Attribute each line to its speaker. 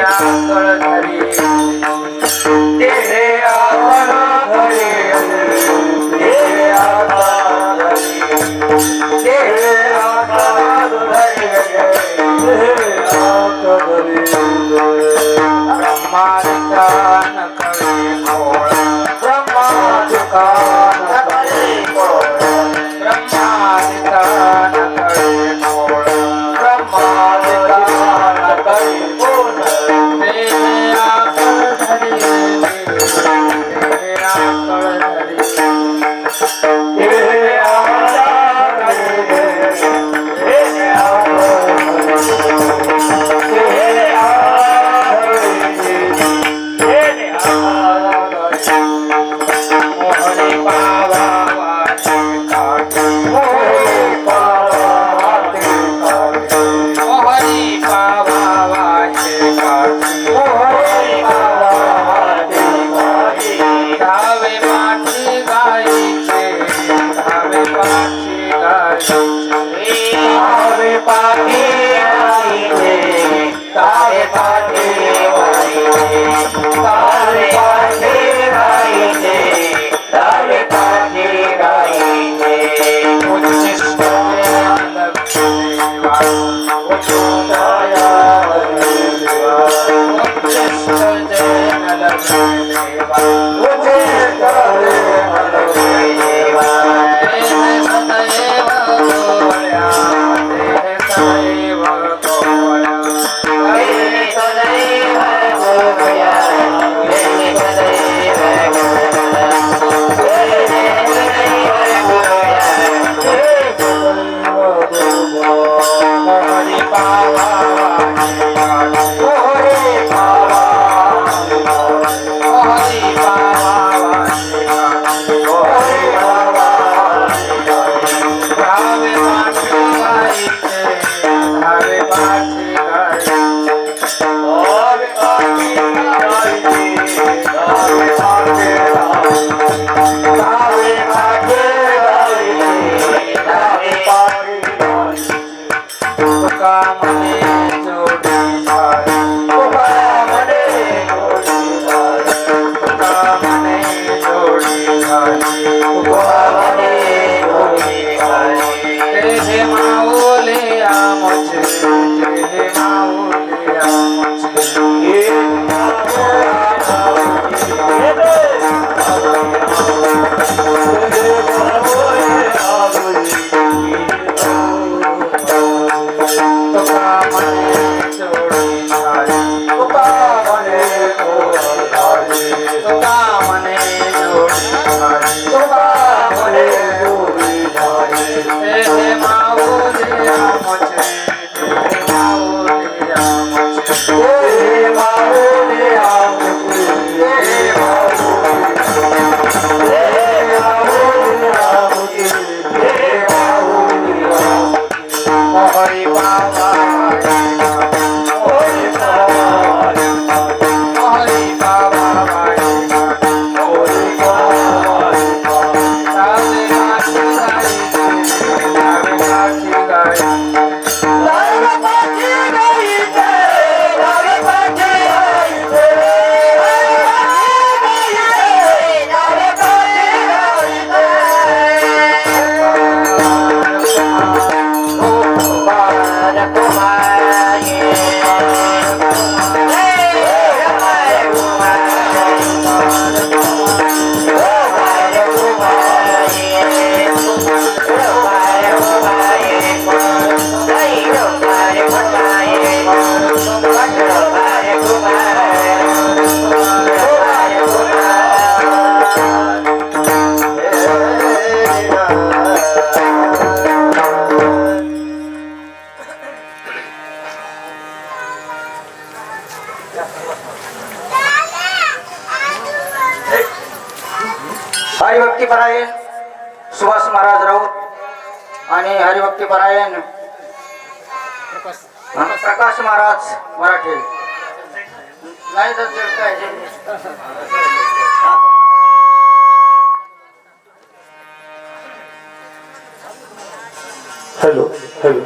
Speaker 1: Obrigada. Bye. हरिभक्ती
Speaker 2: परायण सुभाष महाराज राऊत आणि हरिभक्ती परायण प्रकाश महाराज मराठे. नाही तर
Speaker 3: हॅलो हॅलो.